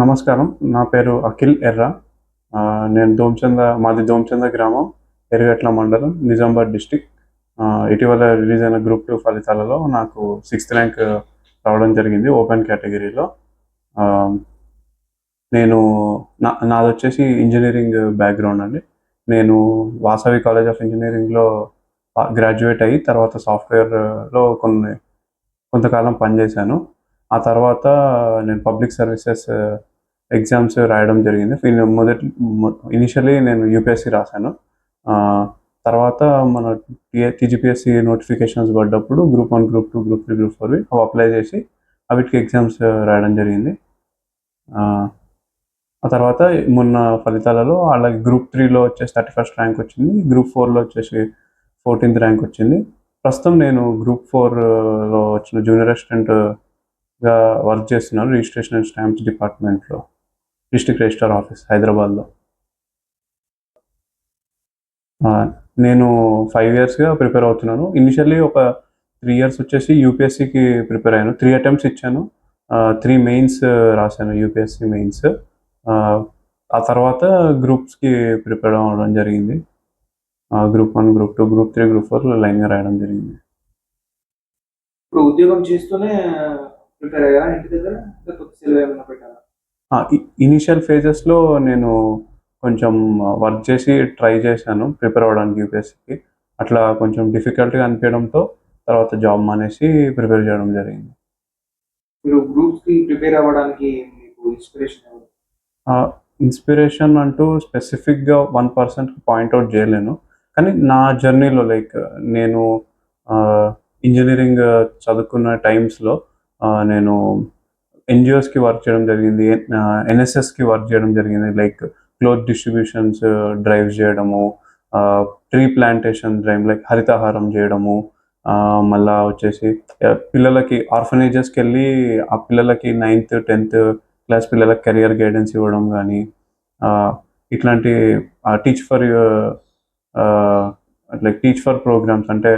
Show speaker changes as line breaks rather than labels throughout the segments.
నమస్కారం. నా పేరు అఖిల్ ఎర్ర. నేను దోమచంద మాది దోమచంద గ్రామం ఎరుగట్ల మండలం నిజామాబాద్ డిస్టిక్. ఇటీవల రిలీజ్ అయిన గ్రూప్ టూ ఫలితాలలో నాకు సిక్స్త్ ర్యాంక్ రావడం జరిగింది ఓపెన్ కేటగిరీలో. నేను నా నాది వచ్చేసి ఇంజనీరింగ్ బ్యాక్గ్రౌండ్ అండి. నేను వాసవి కాలేజ్ ఆఫ్ ఇంజనీరింగ్లో గ్రాడ్యుయేట్ అయ్యి తర్వాత సాఫ్ట్వేర్లో కొన్ని కొంతకాలం పనిచేశాను. ఆ తర్వాత నేను పబ్లిక్ సర్వీసెస్ ఎగ్జామ్స్ రాయడం జరిగింది. నేను మొదటి ఇనిషియలీ నేను యూపీఎస్సి రాశాను. తర్వాత మన టీజీపీఎస్సి నోటిఫికేషన్స్ పడ్డప్పుడు group one group two group three group ఫోర్వి అవి అప్లై చేసి అవిటికి ఎగ్జామ్స్ రాయడం జరిగింది. ఆ, తర్వాత మొన్న ఫలితాలలో అలాగే గ్రూప్ త్రీలో వచ్చేసి థర్టీ ఫస్ట్ ర్యాంక్ వచ్చింది. గ్రూప్ ఫోర్లో వచ్చేసి ఫోర్టీన్త్ ర్యాంక్ వచ్చింది. ప్రస్తుతం నేను గ్రూప్ ఫోర్లో వచ్చిన జూనియర్ గా వర్క్ చేస్తున్నాను రిజిస్ట్రేషన్ అండ్ స్టాంప్స్ డిపార్ట్మెంట్లో. డిస్ట్రిక్ట్ రిజిస్టర్ ఆఫీస్ హైదరాబాద్లో. నేను ఫైవ్ ఇయర్స్గా ప్రిపేర్ అవుతున్నాను. ఇనిషియల్లీ ఒక త్రీ ఇయర్స్ వచ్చేసి యూపీఎస్సికి ప్రిపేర్ అయ్యాను. త్రీ అటెంప్ట్స్ ఇచ్చాను. త్రీ మెయిన్స్ రాశాను యూపీఎస్సి మెయిన్స్. ఆ తర్వాత గ్రూప్స్కి ప్రిపేర్ అవ్వడం జరిగింది. Group one group two group three group four లైన్గా రాయడం జరిగింది.
ఇప్పుడు ఉద్యోగం చేస్తూనే ప్రిపేర్ అయ్యారా ఇంటి దగ్గర? ఇంకా కొత్త సెలవు ఏమైనా పెట్టారా
ఇనిషియల్ ఫేజెస్లో నేను కొంచెం వర్క్ చేసి ట్రై చేశాను ప్రిపేర్ అవ్వడానికి యూపీఎస్సికి. అట్లా కొంచెం డిఫికల్ట్గా అనిపించడంతో తర్వాత జాబ్ మానేసి ప్రిపేర్ చేయడం జరిగింది.
మీరు ప్రిపేర్ అవ్వడానికి మీకు ఇన్స్పిరేషన్
ఇన్స్పిరేషన్ అంటూ స్పెసిఫిక్గా వన్ పర్సెంట్కి పాయింట్అవుట్ చేయలేను. కానీ నా జర్నీలో లైక్ నేను ఇంజనీరింగ్ చదువుకున్న టైమ్స్లో నేను ఎన్జిఓస్కి వర్క్ చేయడం జరిగింది ఎన్ఎస్ఎస్కి వర్క్ చేయడం జరిగింది లైక్ క్లోత్ డిస్ట్రిబ్యూషన్స్ డ్రైవ్ చేయడము tree plantation drive like Harithaharam చేయడము మళ్ళా వచ్చేసి పిల్లలకి ఆర్ఫనేజెస్కి వెళ్ళి ఆ పిల్లలకి నైన్త్ టెన్త్ క్లాస్ పిల్లలకి కెరియర్ గైడెన్స్ ఇవ్వడం కానీ ఇట్లాంటి teach for like teach for programmes అంటే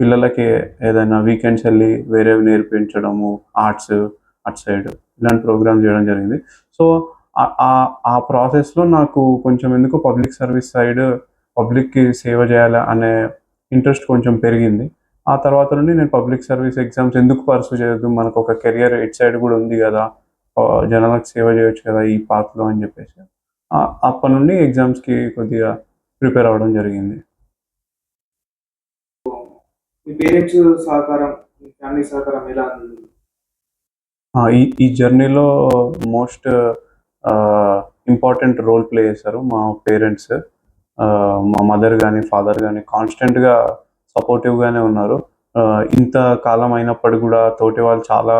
పిల్లలకి ఏదైనా వీకెండ్స్ వెళ్ళి వేరేవి నేర్పించడము ఆర్ట్స్ అట్ సైడ్ ఇలాంటి ప్రోగ్రామ్స్ చేయడం జరిగింది. సో ఆ- ఆ- ప్రాసెస్లో నాకు కొంచెం ఎందుకు పబ్లిక్ సర్వీస్ సైడ్ పబ్లిక్కి సేవ చేయాలి అనే ఇంట్రెస్ట్ కొంచెం పెరిగింది. ఆ తర్వాత నుండి నేను పబ్లిక్ సర్వీస్ ఎగ్జామ్స్ ఎందుకు పర్సూ చేయొద్దు మనకు ఒక కెరియర్ ఇట్ సైడ్ కూడా ఉంది కదా జనాలకు సేవ చేయొచ్చు కదా ఈ పాత్లో అని చెప్పేసి అప్పటి నుండి ఎగ్జామ్స్కి కొద్దిగా ప్రిపేర్ అవ్వడం జరిగింది.
మీ పేరెంట్స్ సహకారం మీ ఫ్యామిలీ సహకారం ఎలా ఉంది?
ఈ ఈ జర్నీలో మోస్ట్ ఇంపార్టెంట్ రోల్ ప్లే చేశారు మా పేరెంట్స్. మా మదర్ కానీ ఫాదర్ కానీ కాన్స్టెంట్గా సపోర్టివ్గానే ఉన్నారు. ఇంత కాలం అయినప్పటికీ కూడా తోటి వాళ్ళు చాలా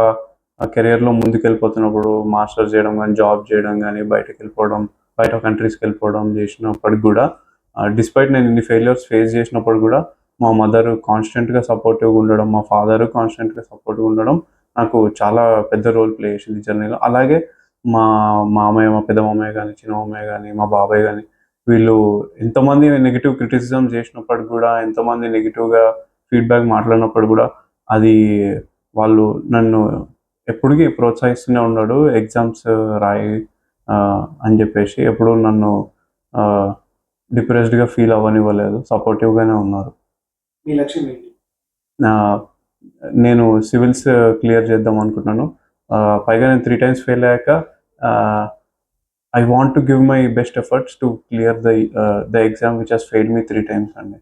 కెరియర్లో ముందుకెళ్ళిపోతున్నప్పుడు మాస్టర్స్ చేయడం కానీ జాబ్ చేయడం కానీ బయటకు వెళ్ళిపోవడం బయట కంట్రీస్కి వెళ్ళిపోవడం చేసినప్పటికి కూడా డిస్పైట్ నేను ఇన్ని ఫెయిల్యూర్స్ ఫేస్ చేసినప్పుడు కూడా మా మదర్ కాన్స్టెంట్గా సపోర్టివ్గా ఉండడం మా ఫాదర్ కాన్స్టెంట్గా సపోర్ట్గా ఉండడం నాకు చాలా పెద్ద రోల్ ప్లే చేసింది జర్నీలో అలాగే మా మామయ్య మా పెద్ద మామయ్య కానీ చిన్న మామయ్య కానీ మా బాబాయ్ కానీ వీళ్ళు ఎంతమంది నెగిటివ్ క్రిటిసిజం చేసినప్పుడు కూడా ఎంతమంది నెగిటివ్గా ఫీడ్బ్యాక్ మాట్లాడినప్పుడు కూడా అది వాళ్ళు నన్ను ఎప్పటికీ ప్రోత్సహిస్తూనే ఉన్నాడు ఎగ్జామ్స్ రాయి అని చెప్పేసి ఎప్పుడు నన్ను డిప్రెస్డ్గా ఫీల్ అవ్వనివ్వలేదు సపోర్టివ్గానే ఉన్నారు.
మీ లక్ష్యం ఏంటి?
నేను సివిల్స్ క్లియర్ చేద్దాం అనుకుంటున్నాను. పైగా నేను త్రీ టైమ్స్ ఫెయిల్ అయ్యాక I want to give my best efforts to clear the the exam which has fail me three times అండి.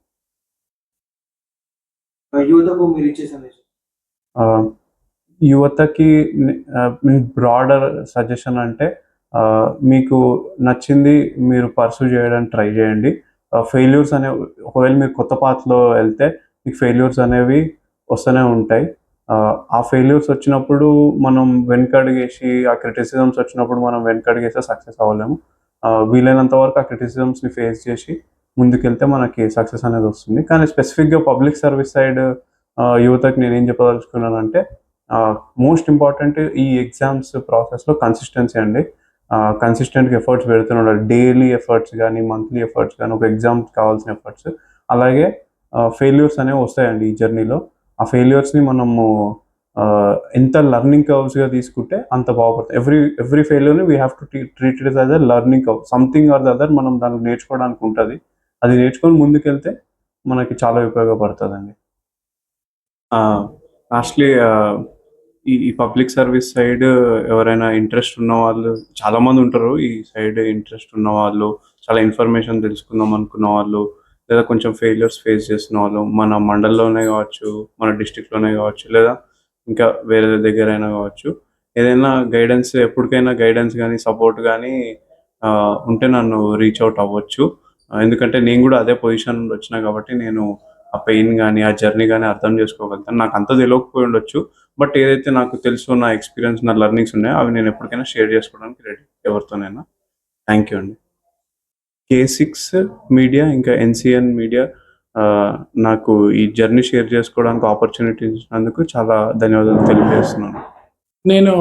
యువతకు మీరు ఇచ్చే సందేశం?
యువతకి బ్రాడర్ సజెషన్ అంటే మీకు నచ్చింది మీరు పర్సూ చేయడానికి ట్రై చేయండి. ఫెయిల్యూర్స్ అనే ఒకవేళ మీరు కొత్త పాత్లో వెళ్తే మీకు ఫెయిల్యూర్స్ అనేవి వస్తూనే ఉంటాయి. ఆ, ఫెయిల్యూర్స్ వచ్చినప్పుడు మనం వెనకడిగేసి ఆ క్రిటిసిజమ్స్ వచ్చినప్పుడు మనం వెనకడిగేస్తే సక్సెస్ అవ్వలేము. వీలైనంత వరకు ఆ క్రిటిసిజమ్స్ని ఫేస్ చేసి ముందుకెళ్తే మనకి సక్సెస్ అనేది వస్తుంది. కానీ స్పెసిఫిక్గా పబ్లిక్ సర్వీస్ సైడ్ యువతకి నేను ఏం చెప్పదలుచుకున్నానంటే మోస్ట్ ఇంపార్టెంట్ ఈ ఎగ్జామ్స్ ప్రాసెస్లో కన్సిస్టెన్సీ అండి. కన్సిస్టెంట్గా ఎఫర్ట్స్ పెడుతున్నాడు డైలీ ఎఫర్ట్స్ కానీ మంత్లీ ఎఫర్ట్స్ కానీ ఒక ఎగ్జామ్ కావాల్సిన ఎఫర్ట్స్ అలాగే ఫెయిల్యూర్స్ అనేవి వస్తాయండి ఈ జర్నీలో ఆ ఫెయిల్యూర్స్ని మనము ఎంత లర్నింగ్ కర్వ్స్గా తీసుకుంటే అంత బాగుపడుతుంది every every ఫెయిల్యూర్ని we have to treat it other learning curve something or the other మనం దాన్ని నేర్చుకోవడానికి ఉంటుంది. అది నేర్చుకొని ముందుకెళ్తే మనకి చాలా ఉపయోగపడుతుందండి. లాస్ట్లీ ఈ ఈ పబ్లిక్ సర్వీస్ సైడ్ ఎవరైనా ఇంట్రెస్ట్ ఉన్న వాళ్ళు చాలా మంది ఉంటారు ఈ సైడ్ ఇంట్రెస్ట్ ఉన్న వాళ్ళు చాలా ఇన్ఫర్మేషన్ తెలుసుకుందాం అనుకున్న వాళ్ళు లేదా కొంచెం ఫెయిల్యూర్స్ ఫేస్ చేసిన వాళ్ళు మన మండలంలోనే కావచ్చు మన డిస్టిక్లోనే కావచ్చు లేదా ఇంకా వేరే దగ్గర అయినా కావచ్చు. ఏదైనా గైడెన్స్ ఎప్పటికైనా గైడెన్స్ కానీ సపోర్ట్ కానీ ఉంటే నన్ను రీచ్ అవుట్ అవ్వచ్చు. ఎందుకంటే నేను కూడా అదే పొజిషన్ వచ్చినా కాబట్టి నేను ఆ పెయిన్ కానీ ఆ జర్నీ కానీ అర్థం చేసుకోగలుగుతాను. నాకు అంత తెలియకపోయి ఉండొచ్చు బట్ ఏదైతే నాకు తెలుసు నా ఎక్స్పీరియన్స్ నా లెర్నింగ్స్ ఉన్నాయో అవి నేను ఎప్పటికైనా షేర్ చేసుకోవడానికి రెడీ ఎవరితోనైనా. థ్యాంక్ యూ అండి. కే సిక్స్ మీడియా ఇంకా ఎన్సిఎన్ మీడియా నాకు ఈ జర్నీ షేర్ చేసుకోవడానికి ఆపర్చునిటీ ఇచ్చినందుకు చాలా ధన్యవాదాలు తెలియజేస్తున్నాను.
నేను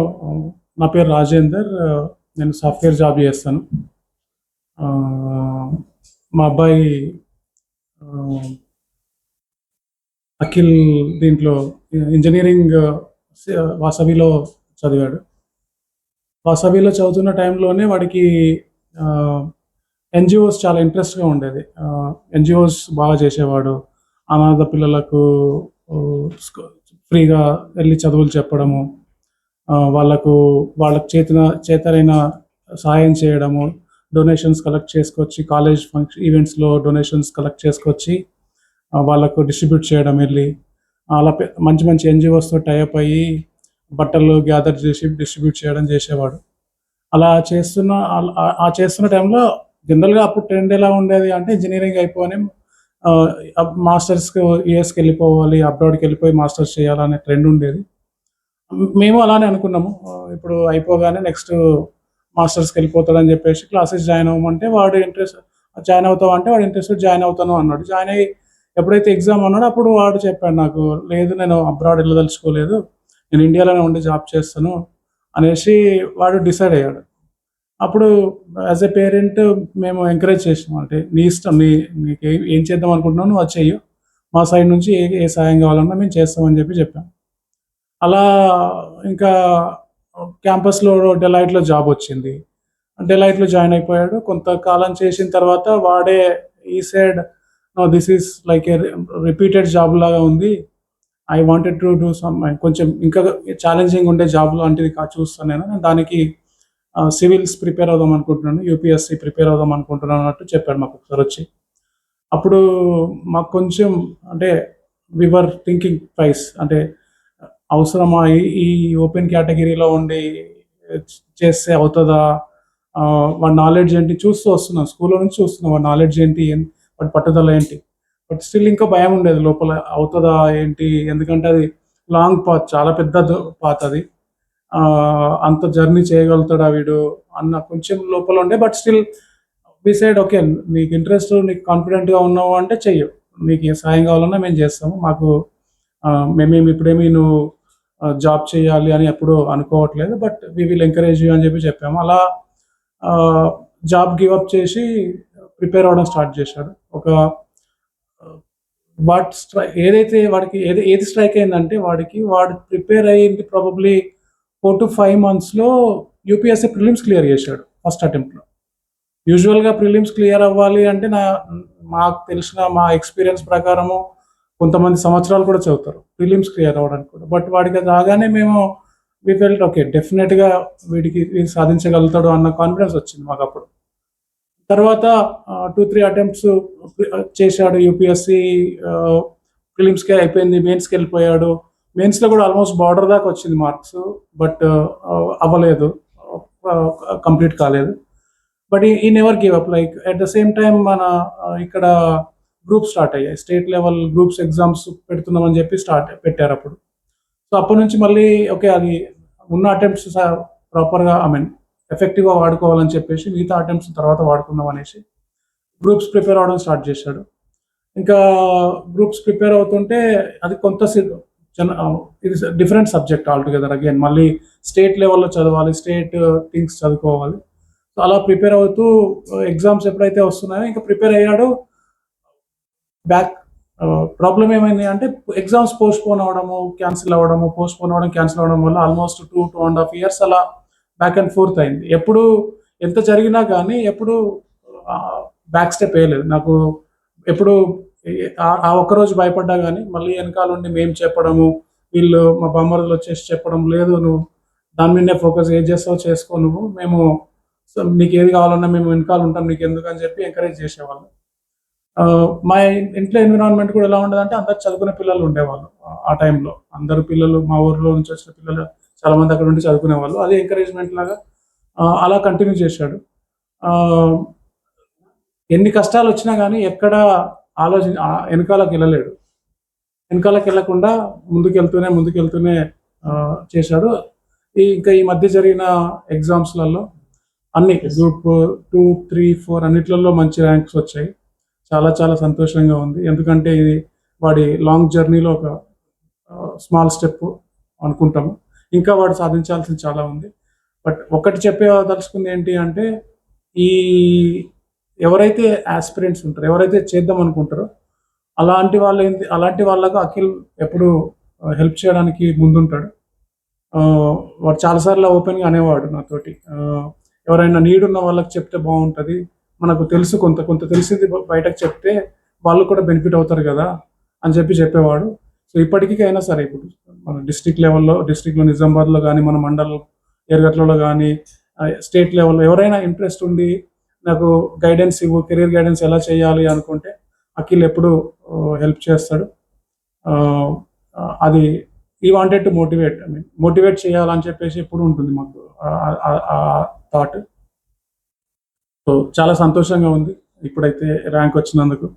నా పేరు రాజేందర్ నేను సాఫ్ట్వేర్ జాబ్ చేస్తాను. మా అబ్బాయి అఖిల్ దీంట్లో ఇంజనీరింగ్ uh, వాసవిలో చదివాడు. వాసవిలో చదువుతున్న టైంలోనే వాడికి ఎన్జిఓస్ చాలా ఇంట్రెస్ట్గా ఉండేది. ఎన్జిఓస్ బాగా చేసేవాడు. అనాథ పిల్లలకు ఫ్రీగా వెళ్ళి చదువులు చెప్పడము వాళ్ళకు వాళ్ళకు చేతిన చేతనైన సహాయం చేయడము డొనేషన్స్ కలెక్ట్ చేసుకొచ్చి కాలేజ్ ఫంక్షన్ ఈవెంట్స్లో డొనేషన్స్ కలెక్ట్ చేసుకొచ్చి వాళ్ళకు డిస్ట్రిబ్యూట్ చేయడం వెళ్ళి అలా మంచి మంచి ఎన్జిఓస్తో టైప్ అయ్యి బట్టలు గ్యాదర్ చేసి డిస్ట్రిబ్యూట్ చేయడం చేసేవాడు. అలా చేస్తున్న ఆ- చేస్తున్న టైంలో జనరల్గా అప్పుడు ట్రెండ్ ఎలా ఉండేది అంటే ఇంజనీరింగ్ అయిపోయి మాస్టర్స్కి యుఎస్కి వెళ్ళిపోవాలి అబ్రాడ్కి వెళ్ళిపోయి మాస్టర్స్ చేయాలనే ట్రెండ్ ఉండేది. మేము అలానే అనుకున్నాము. ఇప్పుడు అయిపోగానే నెక్స్ట్ మాస్టర్స్కి వెళ్ళిపోతాడని చెప్పేసి క్లాసెస్ జాయిన్ అవ్వమంటే వాడు ఇంట్రెస్ట్ జాయిన్ అవుతావు అంటే వాడు ఇంట్రెస్ట్ జాయిన్ అవుతాను అన్నాడు. జాయిన్ అయ్యి ఎప్పుడైతే ఎగ్జామ్ అన్నాడో అప్పుడు వాడు చెప్పాడు నాకు లేదు నేను అబ్రాడ్ వెళ్ళదలుచుకోలేదు నేను ఇండియాలోనే ఉండి జాబ్ చేస్తాను అనేసి వాడు డిసైడ్ అయ్యాడు. అప్పుడు యాజ్ ఎ పేరెంట్ మేము ఎంకరేజ్ చేసాం అంటే నీ ఇష్టం నీ నీకు ఏం చేద్దాం అనుకుంటున్నావు నువ్వు అది చెయ్యు మా సైడ్ నుంచి ఏ ఏ సాయం కావాలన్నా మేము చేస్తామని చెప్పి చెప్పాం. అలా ఇంకా క్యాంపస్లో డెలైట్లో జాబ్ వచ్చింది. డెలైట్లో జాయిన్ అయిపోయాడు. కొంతకాలం చేసిన తర్వాత వాడే ఈ side this is like a repeated job లాగా ఉంది. I wanted to do some కొంచెం ఇంకా ఛాలెంజింగ్ ఉండే జాబ్ లాంటిది కా చూస్తాను నేను. దానికి సివిల్స్ ప్రిపేర్ అవుదాం అనుకుంటున్నాను. యూపీఎస్సి ప్రిపేర్ అవుదాం అనుకుంటున్నాను అన్నట్టు చెప్పాడు మాకు ఒకసారి వచ్చి. అప్పుడు మాకు కొంచెం అంటే వివర్ థింకింగ్ ప్రైస్ అంటే అవసరమా? ఈ- ఈ ఓపెన్ కేటగిరీలో ఉండి చేస్తే అవుతుందా? వాడి నాలెడ్జ్ ఏంటి? చూస్తూ వస్తున్నాం. స్కూల్లో నుంచి చూస్తున్నాం. వాడి నాలెడ్జ్ ఏంటి? బట్ పట్టుదల ఏంటి? బట్ స్టిల్ ఇంకా భయం ఉండేది లోపల. అవుతుందా ఏంటి? ఎందుకంటే అది లాంగ్ పాత్ చాలా పెద్ద పాత్ అది. అంత జర్నీ చేయగలుగుతాడా వీడు అన్న కొంచెం లోపల ఉండే. బట్ స్టిల్ సైడ్ ఓకే నీకు ఇంట్రెస్ట్ నీకు కాన్ఫిడెంట్గా ఉన్నావు అంటే చెయ్యు. నీకు ఏ సాయం కావాలన్నా మేము చేస్తాము. మాకు మేమేమి ఇప్పుడేమి నువ్వు జాబ్ చేయాలి అని ఎప్పుడు అనుకోవట్లేదు. But we will encourage you అని చెప్పి చెప్పాము. అలా జాబ్ గివప్ చేసి ప్రిపేర్ అవ్వడం స్టార్ట్ చేశాడు. ఒక వాట్ స్ట్రై ఏదైతే వాడికి ఏది ఏది స్ట్రైక్ అయిందంటే వాడికి వాడు ప్రిపేర్ అయ్యింది ప్రాబబ్లీ ఫోర్ టు ఫైవ్ మంత్స్లో యూపీఎస్సీ ప్రిలిమ్స్ క్లియర్ చేశాడు ఫస్ట్ అటెంప్ట్లో యూజువల్గా ప్రిలిమ్స్ క్లియర్ అవ్వాలి అంటే నా మాకు తెలిసిన మా ఎక్స్పీరియన్స్ ప్రకారము కొంతమంది సంవత్సరాలు కూడా చదువుతారు ప్రిలిమ్స్ క్లియర్ అవ్వడానికి కూడా. బట్ వాడికి అది రాగానే మేము వి ఫెల్ట్ ఓకే డెఫినెట్గా వీడికి సాధించగలుగుతాడు అన్న కాన్ఫిడెన్స్ వచ్చింది మాకు అప్పుడు. తర్వాత టూ త్రీ అటెంప్ట్స్ చేశాడు యూపీఎస్సి ప్రిలిమ్స్కి అయిపోయింది మెయిన్స్కి వెళ్ళిపోయాడు. మెయిన్స్లో కూడా ఆల్మోస్ట్ బార్డర్ దాకా వచ్చింది మార్క్స్ బట్ అవ్వలేదు కంప్లీట్ కాలేదు. బట్ ఈ never give up like at the same time మన ఇక్కడ గ్రూప్ స్టార్ట్ అయ్యాయి. స్టేట్ లెవెల్ గ్రూప్స్ ఎగ్జామ్స్ పెడుతున్నామని చెప్పి స్టార్ట్ పెట్టారు అప్పుడు. సో అప్పటి నుంచి మళ్ళీ ఓకే అది ఉన్న అటెంప్ట్స్ ప్రాపర్గా ఐ మీన్ ఎఫెక్టివ్గా వాడుకోవాలని చెప్పేసి మిగతా అటెంప్ట్స్ తర్వాత వాడుకుందాం అనేసి గ్రూప్స్ ప్రిపేర్ అవ్వడం స్టార్ట్ చేశాడు. ఇంకా గ్రూప్స్ ప్రిపేర్ అవుతుంటే అది కొంత జన ఇది డిఫరెంట్ సబ్జెక్ట్ ఆల్టుగెదర్ అగైన్ మళ్ళీ స్టేట్ లెవెల్లో చదవాలి స్టేట్ థింగ్స్ uh, చదువుకోవాలి. సో అలా ప్రిపేర్ అవుతూ uh, ఎగ్జామ్స్ ఎప్పుడైతే వస్తున్నాయో ఇంకా ప్రిపేర్ అయ్యాడు. బ్యాక్ ప్రాబ్లం uh, ఏమైంది అంటే ఎగ్జామ్స్ పోస్ట్ పోన్ క్యాన్సిల్ అవ్వడము పోస్ట్ పోన్ అవ్వడం క్యాన్సిల్ అవ్వడం వల్ల almost two two and half years అలా బ్యాక్ అండ్ ఫోర్త్ అయింది. ఎప్పుడు ఎంత జరిగినా కానీ ఎప్పుడు బ్యాక్ స్టెప్ వేయలేదు. నాకు ఎప్పుడు ఆ- ఒక్కరోజు భయపడ్డా కానీ మళ్ళీ వెనకాల ఉండి మేము చెప్పడము వీళ్ళు మా బొమ్మరులు వచ్చేసి చెప్పడం లేదు నువ్వు దాని మీదనే ఫోకస్ ఏం చేస్తావు చేసుకో నువ్వు మేము సో నీకు ఏది కావాలన్నా మేము వెనకాల ఉంటాం నీకు ఎందుకు అని చెప్పి ఎంకరేజ్ చేసేవాళ్ళం. మా ఇంట్లో ఎన్విరాన్మెంట్ కూడా ఎలా ఉండదంటే అందరు చదువుకునే పిల్లలు ఉండేవాళ్ళు ఆ టైంలో అందరు పిల్లలు మా ఊర్లో నుంచి వచ్చిన పిల్లలు చాలా మంది అక్కడ ఉండి చదువుకునే వాళ్ళు. అది ఎంకరేజ్మెంట్ లాగా అలా కంటిన్యూ చేశాడు. ఎన్ని కష్టాలు వచ్చినా కానీ ఎక్కడ ఆలోచన ఆ, వెనకాలకు వెళ్ళలేడు. వెనకాలకు వెళ్ళకుండా ముందుకెళ్తూనే ముందుకెళ్తూనే చేశాడు. ఈ ఇంకా ఈ మధ్య జరిగిన ఎగ్జామ్స్లలో అన్ని గ్రూప్ టూ త్రీ ఫోర్ అన్నిట్లలో మంచి ర్యాంక్స్ వచ్చాయి. చాలా చాలా సంతోషంగా ఉంది. ఎందుకంటే ఇది వాడి లాంగ్ జర్నీలో ఒక స్మాల్ స్టెప్ అనుకుంటాము. ఇంకా వాడు సాధించాల్సింది చాలా ఉంది. బట్ ఒకటి చెప్పే దలుచుకుంది ఏంటి అంటే ఈ ఎవరైతే ఆస్పిరెంట్స్ ఉంటారో ఎవరైతే చేద్దాం అనుకుంటారో అలాంటి వాళ్ళ అలాంటి వాళ్ళకు అఖిల్ ఎప్పుడు హెల్ప్ చేయడానికి ముందుంటాడు. వాడు చాలాసార్లు ఓపెన్గా అనేవాడు నాతోటి. ఎవరైనా నీడ్ ఉన్న వాళ్ళకి చెప్తే బాగుంటుంది. మనకు తెలుసు కొంత కొంత తెలిసింది బయటకు చెప్తే వాళ్ళు కూడా బెనిఫిట్ అవుతారు కదా అని చెప్పి చెప్పేవాడు. సో ఇప్పటికైనా సరే ఇప్పుడు మన డిస్టిక్ లెవెల్లో డిస్టిక్లో నిజామాబాద్లో కానీ మన మండలం ఎరగట్లలో కానీ స్టేట్ లెవెల్లో ఎవరైనా ఇంట్రెస్ట్ ఉండి నాకు గైడెన్స్ ఇవ్వు కెరీర్ గైడెన్స్ ఎలా చేయాలి అనుకుంటే అఖిల్ ఎప్పుడు హెల్ప్ చేస్తాడు. అది ఈ wanted to motivate I mean motivate చేయాలని చెప్పేసి ఎప్పుడు ఉంటుంది మాకు ఆ థాట్ సో చాలా సంతోషంగా ఉంది ఇప్పుడైతే ర్యాంక్ వచ్చినందుకు.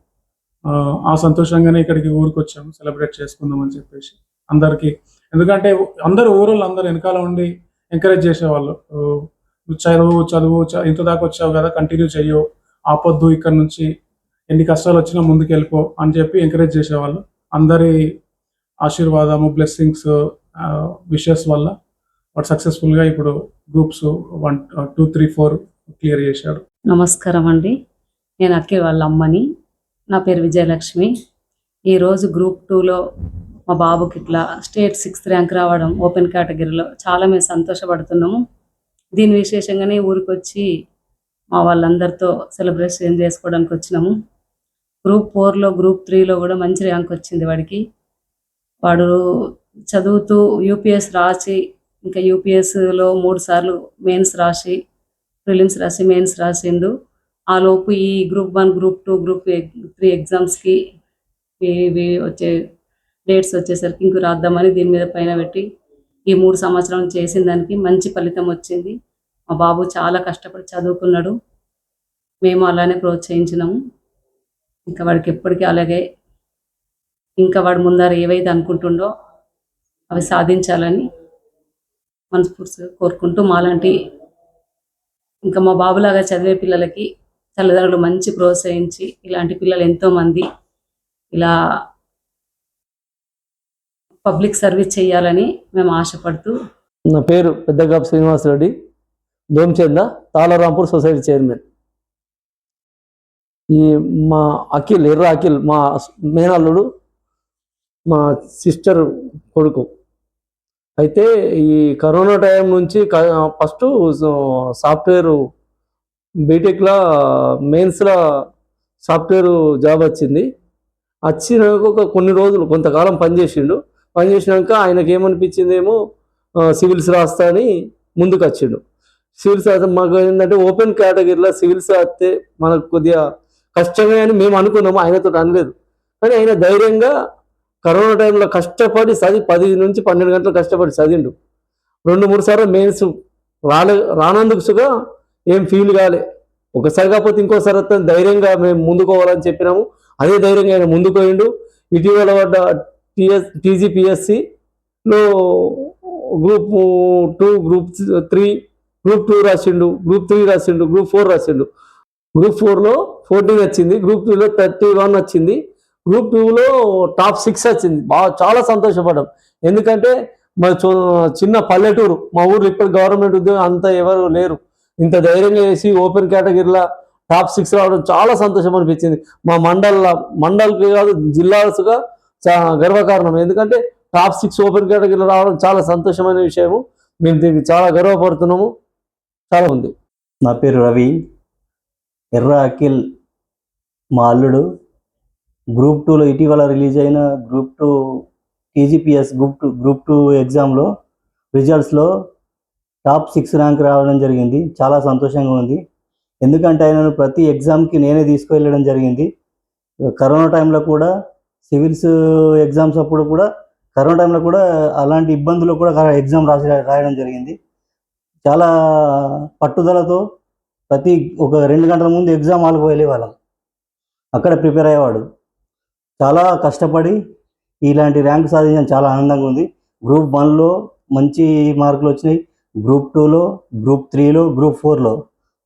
ఆ సంతోషంగానే ఇక్కడికి ఊరికి వచ్చాము సెలబ్రేట్ చేసుకుందాం అని చెప్పేసి. అందరికీ. ఎందుకంటే అందరు ఊరోళ్ళు అందరు వెనకాల ఉండి ఎంకరేజ్ చేసేవాళ్ళు. నువ్వు చదువు చదువు ఇంత దాకా వచ్చావు కదా కంటిన్యూ చెయ్యు ఆపొద్దు ఇక్కడ నుంచి ఎన్ని కష్టాలు వచ్చినా ముందుకు వెళ్ళిపో అని చెప్పి ఎంకరేజ్ చేసేవాళ్ళు. అందరి ఆశీర్వాదము బ్లెస్సింగ్స్ విషెస్ వల్ల వాడు సక్సెస్ఫుల్గా ఇప్పుడు groups one two three four clear చేశాడు.
నమస్కారం అండి. నేను అక్కే వాళ్ళ అమ్మని. నా పేరు విజయలక్ష్మి. ఈరోజు గ్రూప్ టూలో మా బాబుకి ఇట్లా స్టేట్ సిక్స్త్ ర్యాంక్ రావడం ఓపెన్ కేటగిరీలో చాలా మేము సంతోషపడుతున్నాము. దీని విశేషంగానే ఊరికి వచ్చి మా వాళ్ళందరితో సెలబ్రేషన్ చేసుకోవడానికి వచ్చినాము. గ్రూప్ ఫోర్లో గ్రూప్ త్రీలో కూడా మంచి ర్యాంక్ వచ్చింది వాడికి. వాడు చదువుతూ యూపీఎస్ రాసి ఇంకా యూపీఎస్లో మూడు సార్లు మెయిన్స్ రాసి ప్రిలిమ్స్ రాసి మెయిన్స్ రాసిండు. ఆ లోపు ఈ group one group two group three ఎగ్జామ్స్కి ఇవి వచ్చే డేట్స్ వచ్చేసరికి ఇంక రాద్దామని దీని మీద పైన పెట్టి ఈ మూడు సంవత్సరాలు చేసిన దానికి మంచి ఫలితం వచ్చింది. మా బాబు చాలా కష్టపడి చదువుకున్నాడు. మేము అలానే ప్రోత్సహించినాము. ఇంకా వాడికి ఎప్పటికీ అలాగే ఇంకా వాడు ముందర ఏవైతే అనుకుంటుండో అవి సాధించాలని మనస్ఫూర్తిగా కోరుకుంటూ మాలాంటి ఇంకా మా బాబులాగా చదివే పిల్లలకి తల్లిదండ్రులు మంచి ప్రోత్సహించి ఇలాంటి పిల్లలు ఎంతో మంది ఇలా పబ్లిక్ సర్వీస్ చేయాలని మేము ఆశపడుతూ
నా పేరు పెద్దగాపు శ్రీనివాసరెడ్డి దోమచంద తాళరాంపూర్ సొసైటీ చైర్మన్. ఈ మా అఖిల్ ఎర్ర అఖిల్ మా మేనల్లుడు మా సిస్టర్ కొడుకు. అయితే ఈ కరోనా టైం నుంచి ఫస్ట్ సాఫ్ట్వేర్ బీటెక్లో మెయిన్స్లో సాఫ్ట్వేర్ జాబ్ వచ్చింది. వచ్చినాక ఒక కొన్ని రోజులు కొంతకాలం పనిచేసిండు. పని చేసినాక ఆయనకి ఏమనిపించిందేమో సివిల్స్ రాస్తా అని ముందుకు వచ్చిండు. సివిల్స్ రాస్తే మాకు ఏంటంటే ఓపెన్ కేటగిరీలో సివిల్స్ రాస్తే మనకు కొద్దిగా కష్టమే అని మేము అనుకున్నాము ఆయనతో అనలేదు. కానీ ఆయన ధైర్యంగా కరోనా టైంలో కష్టపడి చదివి పది నుంచి పన్నెండు గంటలు కష్టపడి చదివిండు. రెండు మూడు సార్లు మెయిన్స్ రాలే రానందుకు సుగా ఏం ఫీల్ కాలే. ఒకసారి కాకపోతే ఇంకోసారి వస్తే ధైర్యంగా మేము ముందుకోవాలని చెప్పినాము. అదే ధైర్యంగా ఆయన ముందుకు పోయిండు. ఇటీవల పడ్డ TS టీజీపీఎస్సిలో group two group three group two రాసిండు గ్రూప్ త్రీ రాసిండు గ్రూప్ ఫోర్ రాసిండు. గ్రూప్ ఫోర్లో ఫోర్టీన్ వచ్చింది గ్రూప్ టూలో థర్టీ వన్ వచ్చింది గ్రూప్ టూలో టాప్ సిక్స్ వచ్చింది. బాగా చాలా సంతోషపడ్డాం. ఎందుకంటే మా చిన్న పల్లెటూరు మా ఊర్లో ఇప్పుడు గవర్నమెంట్ ఉద్యోగం అంత ఎవరు లేరు. ఇంత ధైర్యంగా వేసి ఓపెన్ కేటగిరీలో టాప్ సిక్స్ రావడం చాలా సంతోషం అనిపించింది. మా మండల్ మండల్కి కాదు జిల్లాసుగా గర్వకారణం. ఎందుకంటే టాప్ సిక్స్ ఓపెన్ కేటగిరీలో రావడం చాలా సంతోషమైన విషయము. మేము దీనికి చాలా గర్వపడుతున్నాము. చాలా ఉంది.
నా పేరు రవి. ఎర్ర అఖిల్ మా అల్లుడు. గ్రూప్ టూలో ఇటీవల రిలీజ్ అయిన group two TGPS group two group two ఎగ్జామ్లో రిజల్ట్స్లో టాప్ సిక్స్ ర్యాంక్ రావడం జరిగింది. చాలా సంతోషంగా ఉంది. ఎందుకంటే ఆయనను ప్రతి ఎగ్జామ్కి నేనే తీసుకువెళ్ళడం జరిగింది. కరోనా టైంలో కూడా సివిల్స్ ఎగ్జామ్స్ అప్పుడు కూడా కరోనా టైంలో కూడా అలాంటి ఇబ్బందులు కూడా ఎగ్జామ్ రాసి రాయడం జరిగింది. చాలా పట్టుదలతో ప్రతి ఒక రెండు గంటల ముందు ఎగ్జామ్ హాల్కి వెళ్ళేవాళ్ళం అక్కడ ప్రిపేర్ అయ్యేవాడు. చాలా కష్టపడి ఇలాంటి ర్యాంక్ సాధించడం చాలా ఆనందంగా ఉంది. గ్రూప్ వన్లో మంచి మార్కులు వచ్చినాయి. గ్రూప్ టూలో గ్రూప్ త్రీలో గ్రూప్ ఫోర్లో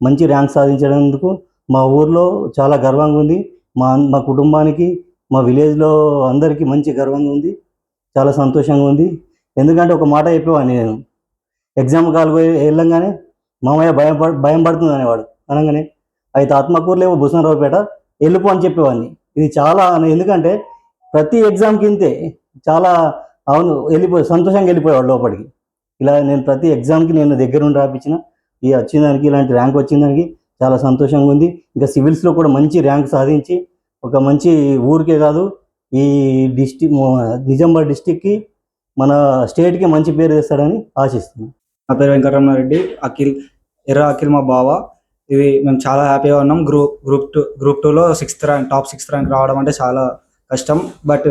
మంచి ర్యాంక్ సాధించినందుకు మా ఊర్లో చాలా గర్వంగా ఉంది. మా మా కుటుంబానికి మా విలేజ్లో అందరికీ మంచి గర్వంగా ఉంది. చాలా సంతోషంగా ఉంది. ఎందుకంటే ఒక మాట చెప్పేవాడిని నేను. ఎగ్జామ్ కాల్ పోయి వెళ్ళంగానే మామయ్య భయం పడ భయం పడుతుంది అనేవాడు. అనగానే అయితే ఆత్మకూరులేవో భూషణరావుపేట వెళ్ళిపో అని చెప్పేవాడిని. ఇది చాలా ఎందుకంటే ప్రతి ఎగ్జామ్కి ఇంతే. చాలా అవును వెళ్ళిపోయి సంతోషంగా వెళ్ళిపోయేవాడు లోపలికి. ఇలా నేను ప్రతి ఎగ్జామ్కి నేను దగ్గరుండి రాపించిన ఈ వచ్చిన దానికి ఇలాంటి ర్యాంక్ వచ్చిన దానికి చాలా సంతోషంగా ఉంది. ఇంకా సివిల్స్లో కూడా మంచి ర్యాంక్ సాధించి ఒక మంచి ఊరికే కాదు ఈ డిస్టిక్ నిజామాబాద్ డిస్టిక్కి మన స్టేట్కి మంచి పేరు తెస్తాడని ఆశిస్తున్నాను
నా పేరు వెంకటరమణారెడ్డి అఖిల్ ఎర్ర అఖిల్ మా బావ. ఇది మేము చాలా హ్యాపీగా ఉన్నాం. గ్రూప్ గ్రూప్ టూ గ్రూప్ టూలో sixth rank top sixth rank రావడం అంటే చాలా కష్టం. బట్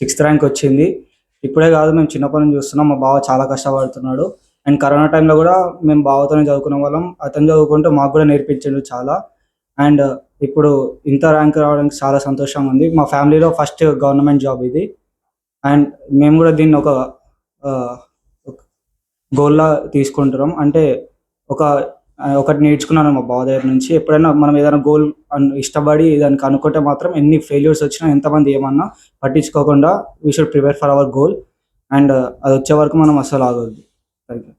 సిక్స్త్ ర్యాంక్ వచ్చింది. ఇప్పుడే కాదు మేము చిన్నప్పటి నుంచి చూస్తున్నాం. మా బావ చాలా కష్టపడుతున్నాడు. అండ్ కరోనా టైంలో కూడా మేము బావతోనే చదువుకునే వాళ్ళం. అతను చదువుకుంటూ మాకు కూడా నేర్పించాడు చాలా. అండ్ ఇప్పుడు ఇంత ర్యాంక్ రావడానికి చాలా సంతోషంగా ఉంది. మా ఫ్యామిలీలో ఫస్ట్ గవర్నమెంట్ జాబ్ ఇది. అండ్ మేము కూడా దీన్ని ఒక గోల్లా తీసుకుంటున్నాం. అంటే ఒక ఒకటి నేర్చుకున్నాను మా బావ దగ్గర నుంచి. ఎప్పుడైనా మనం ఏదైనా గోల్ ఇష్టపడి దానికి అనుకుంటే మాత్రం ఎన్ని ఫెయిల్యూర్స్ వచ్చినా ఎంతమంది ఏమన్నా పట్టించుకోకుండా we should prepare for our goal and అది వచ్చే వరకు మనం అస్సలు ఆగొద్దు థ్యాంక్ యూ